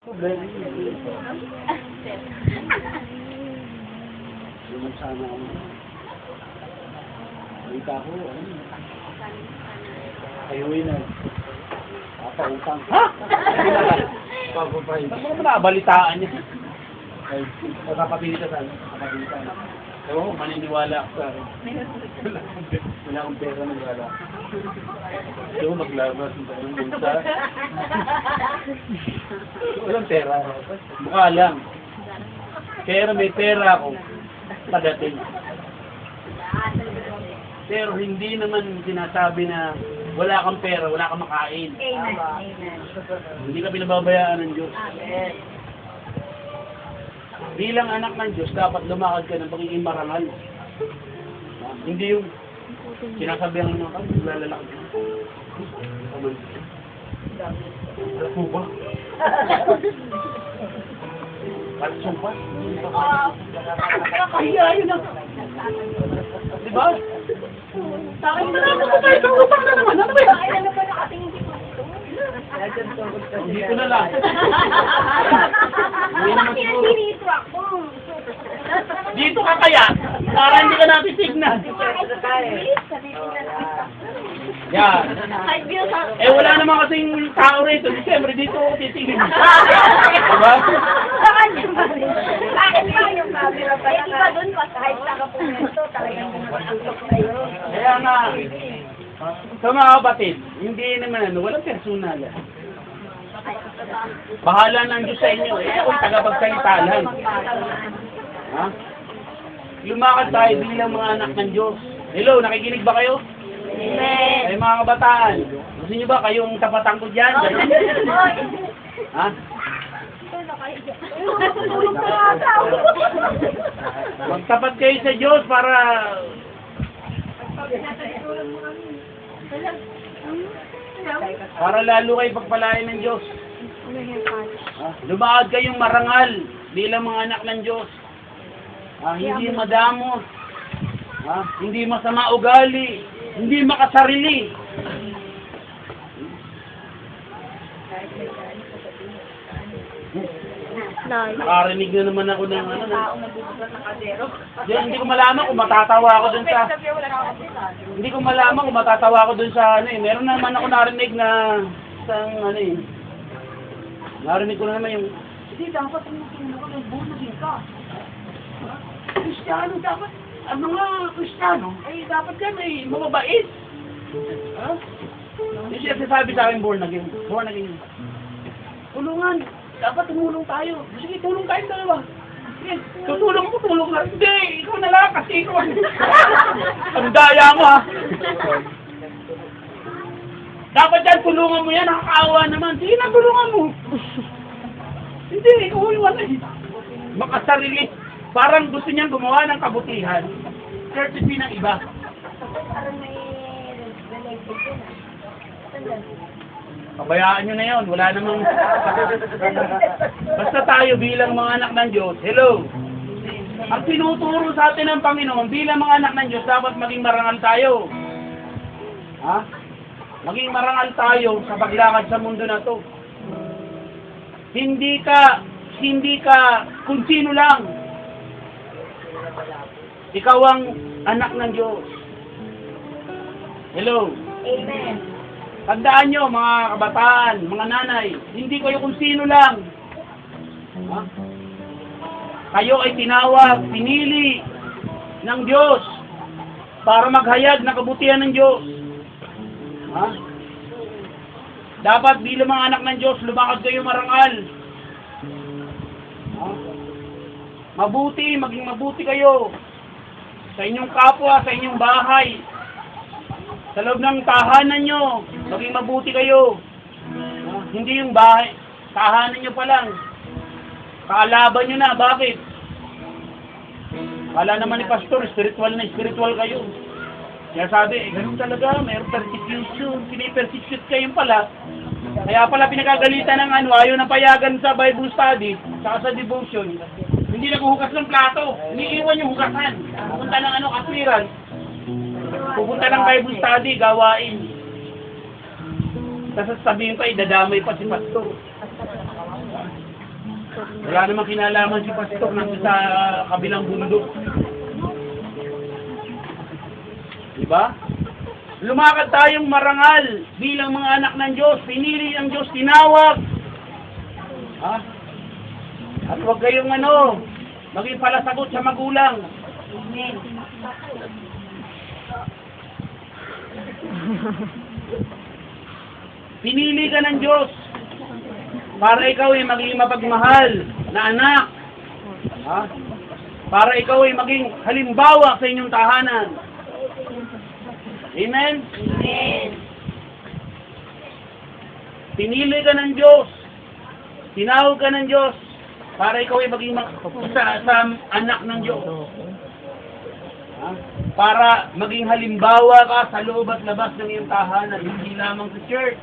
Yung sana ako. Balita ko, ano? Ayuwi na. Papautang. Ha? Papapay. Ano mo nakabalitaan niya? Ay, magkapatid ka saan? Kapatid ka. Oo, maniniwala ako sa. Wala akong pera nagwala. So, maglabas ng ng bulsa. Walang pera. Mukha lang. Pero may pera ako. Padating. Pero hindi naman sinasabi na wala kang pera, wala kang makain. Amen. Amen. Hindi ka pinababayaan ng Diyos. Amen. Bilang anak ng Diyos, dapat lumakad ka ng pagiging marangal. Hindi yung sinasabihan ng mga kami, lalakad ka. Alam mo ba? Kalsong pa? Kaya yun lang. Di ba? Sa akin na lang ako tayo ng utang na naman. Ano ba yun? Ay, ano ba nakatingin Kristo? Hindi ko na lang. Hindi naman siguro. Dito ka kaya? Para hindi ka natin tignan. Bilis, sabi ko na Yan. Eh wala naman kasing tao rito. Siyempre dito ako titigil. Diba? Bakit ba yung camera pa? Eh, di ba pa kahit sa kapumesto, talagang antok sa'yo. Kaya nga, sa mga kapatid, hindi naman ano, walang personal. Bahala ng Diyos sa inyo. Eh, ako'y tagapagsalita lang. Ha? Lumakad tayo bilang mga anak ng Diyos. Hello, nakikinig ba kayo? Amen. Ay mga kabataan, gusto niyo ba kayong tapatan ko dyan? ha? Magtapat kayo sa Diyos para para lalo kayo pagpalain ng Diyos. Lumakad kayong marangal bilang mga anak ng Diyos. Ha? Hindi madamo. Ha? Hindi masama ugali. Hindi makasarili. Nakarinig na naman ako ng ano. ng- Hindi, hindi ko malaman kung matatawa ako dun sa... Hindi ko malaman kung matatawa ako dun sa ano eh. Meron naman ako narinig na isang ano eh. Narinig ko na naman yung hindi dapat ang makinig ko ng bunugin ka. Kristiyano dapat ang mga Kristiyano ay dapat yan ay mababait. Ha? Hindi siya sasabi sa akin born again. Born again. Tulungan. Dapat tumulong tayo. Sige, tulong tayo dalawa. Sige, tutulong mo, tulong na. Hindi, ikaw na lang kasi ikaw. ang daya mo ha. Dapat yan, tulungan mo yan. Nakakaawa naman. Sige na, tulungan mo. Hindi, ikaw yung wala eh. Makasarili. Parang gusto niyang gumawa ng kabutihan. Courtesy ng iba. Ah. Pabayaan nyo na yun. Wala namang... Basta tayo bilang mga anak ng Diyos. Hello! Ang tinuturo sa atin ng Panginoon, bilang mga anak ng Diyos, dapat maging marangal tayo. Ha? Maging marangal tayo sa paglakad sa mundo na to. Hindi ka, hindi ka kung sino lang. Ikaw ang anak ng Diyos. Hello? Amen. Tandaan nyo, mga kabataan, mga nanay, hindi kayo kung sino lang. Ha? Kayo ay tinawag, pinili ng Diyos para maghayag ng kabutihan ng Diyos. Ha? Dapat bilang mga anak ng Diyos, lumakad kayo marangal. Mabuti, maging mabuti kayo sa inyong kapwa, sa inyong bahay, sa loob ng tahanan nyo, maging mabuti kayo. Ah, hindi yung bahay, tahanan nyo pa lang. Kaalaban nyo na, bakit? Kala naman ni Pastor, spiritual na spiritual kayo. Kaya sabi, eh, ganun talaga, mayroong persecution, pinipersecute kayo pala. Kaya pala pinagagalitan ng ano, ayaw na payagan sa Bible study, saka sa devotion. Hindi naghuhugas ng plato, iniiwan yung hugasan. Pupunta ng ano, kaswiran, Pupunta ng Bible study, gawain. Tapos sabihin pa, idadamay pa si pastor. Wala namang kinalaman si Pastor nandun sa kabilang bundok. Diba? Lumakad tayong marangal bilang mga anak ng Diyos. Pinili ng Diyos, tinawag. Ha? At huwag kayong ano, maging palasagot sa magulang. Amen. Pinili ka ng Diyos para ikaw ay maging mapagmahal na anak. Ha? Para ikaw ay maging halimbawa sa inyong tahanan. Amen? Amen. Pinili ka ng Diyos. Tinawag ka ng Diyos para ikaw ay maging ma- sa, sa anak ng Diyos. Ha? Para maging halimbawa ka sa loob at labas ng iyong tahanan, hindi lamang sa church.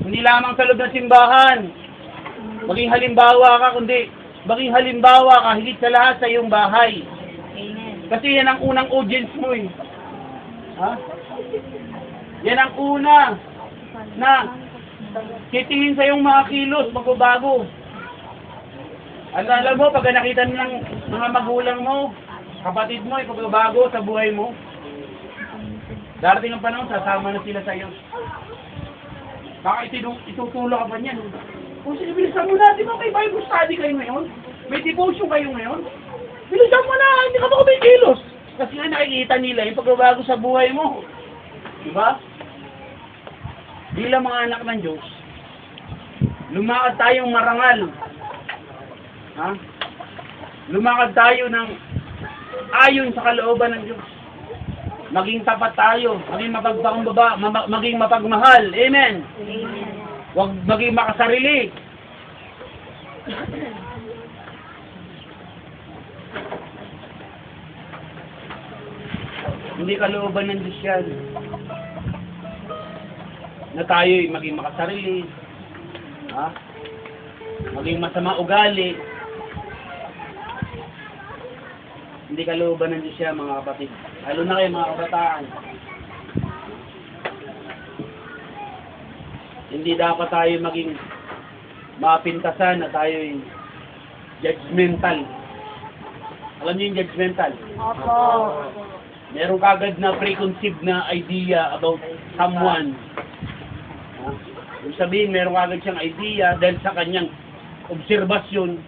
Hindi lamang sa loob ng simbahan. Maging halimbawa ka, kundi maging halimbawa ka higit sa lahat sa iyong bahay. Kasi yan ang unang audience mo eh. Ha? Yan ang una na titingin sa iyong mga kilos, magbabago. At alam mo, pag nakita ng mga magulang mo, kapatid mo, ipagbabago sa buhay mo, darating ang panahon, sasama na sila sa iyo. Baka itutulong ka pa niyan. Kung sige, bilisan mo na, di ba may Bible study kayo ngayon? May devotion kayo ngayon? Bilisan mo na, hindi ka ba kumikilos? Kasi nga nakikita nila yung pagbabago sa buhay mo. Di ba? Bilang mga anak ng Diyos, lumakad tayong marangal. Ha? Lumakad tayo ng ayon sa kalooban ng Diyos. Maging tapat tayo, maging mapagpakumbaba, ma- maging mapagmahal. Amen. Amen. Huwag maging makasarili. Hindi kalooban ng Diyos yan. Na tayo'y maging makasarili. Ha? Maging masama ugali. Hindi kalooban ng Diyos yan, mga kapatid. Lalo na kayo, mga kabataan. Hindi dapat tayo maging mapintasan na tayo judgmental. Alam niyo yung judgmental? Opo. Meron kagad na preconceived na idea about someone. Ibig sabihin, meron kagad siyang idea dahil sa kanyang obserbasyon.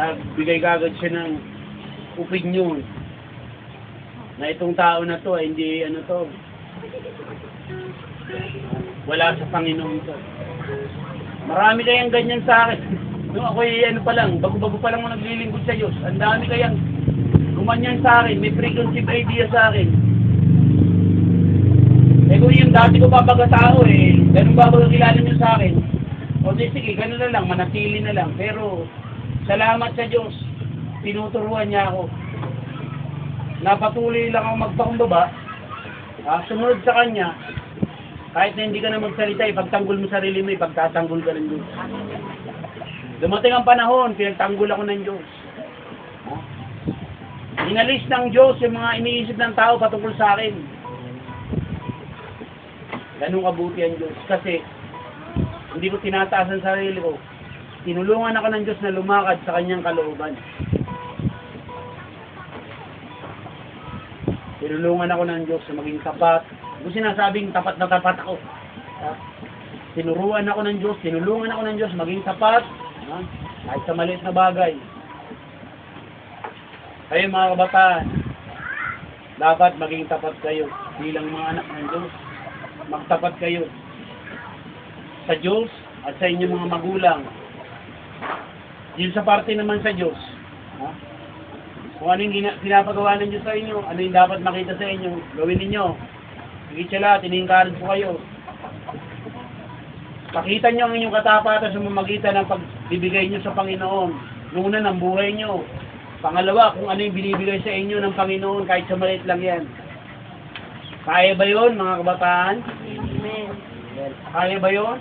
Nagbigay kagad siya ng opinion na itong tao na to ay hindi ano to wala sa Panginoon to. Marami kayang ganyan sa akin. Nung ako ano pa lang, bago-bago pa lang ako naglilingkod sa Diyos, ang dami kayang gumanyan sa akin, may preconceived idea sa akin. Eh kung yung dati ko papagkatao eh, ganun ba kilala niyo sa akin? O sige, ganun na lang, manatili na lang. Pero, salamat sa Diyos, tinuturuan niya ako. Napatuloy lang ako magpakumbaba, ah, sumunod sa Kanya, kahit na hindi ka na magsalita, ipagtanggol mo sarili mo, ipagtatanggol ka ng Diyos. Dumating ang panahon, pinagtanggol ako ng Diyos. Inalis ng Diyos yung mga iniisip ng tao patungkol sa akin. Ganun kabuti ang Diyos. Kasi, hindi ko tinataas ang sarili ko. Tinulungan ako ng Diyos na lumakad sa kanyang kalooban. Tinulungan ako ng Diyos na maging tapat. Kung sinasabing tapat na tapat ako. Tinuruan ako ng Diyos, tinulungan ako ng Diyos maging tapat. Ha? Kahit sa maliit na bagay. Kayo mga kabataan, dapat maging tapat kayo bilang mga anak ng Diyos. Magtapat kayo sa Diyos at sa inyong mga magulang. Yun sa parte naman sa Diyos. Ha? Kung ano yung pinapagawa ng Diyos sa inyo, ano yung dapat makita sa inyo, gawin ninyo. Higit siya lahat, ini-encourage po kayo. Pakita nyo ang inyong katapatan sa mamagitan ng pagbibigay nyo sa Panginoon. Nuna ng buhay nyo. Pangalawa, kung ano yung binibigay sa inyo ng Panginoon, kahit sa maliit lang yan. Kaya ba yun, mga kabataan? Amen. Kaya ba yun?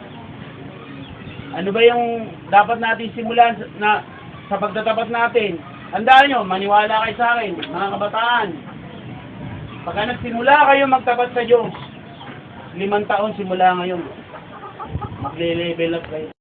Ano ba yung dapat natin simulan na sa pagtatapat natin? Tandaan nyo, maniwala kayo sa akin, mga kabataan. Pagka nagsimula kayo magtapat sa Diyos, limang taon simula ngayon. Magle-level up kayo.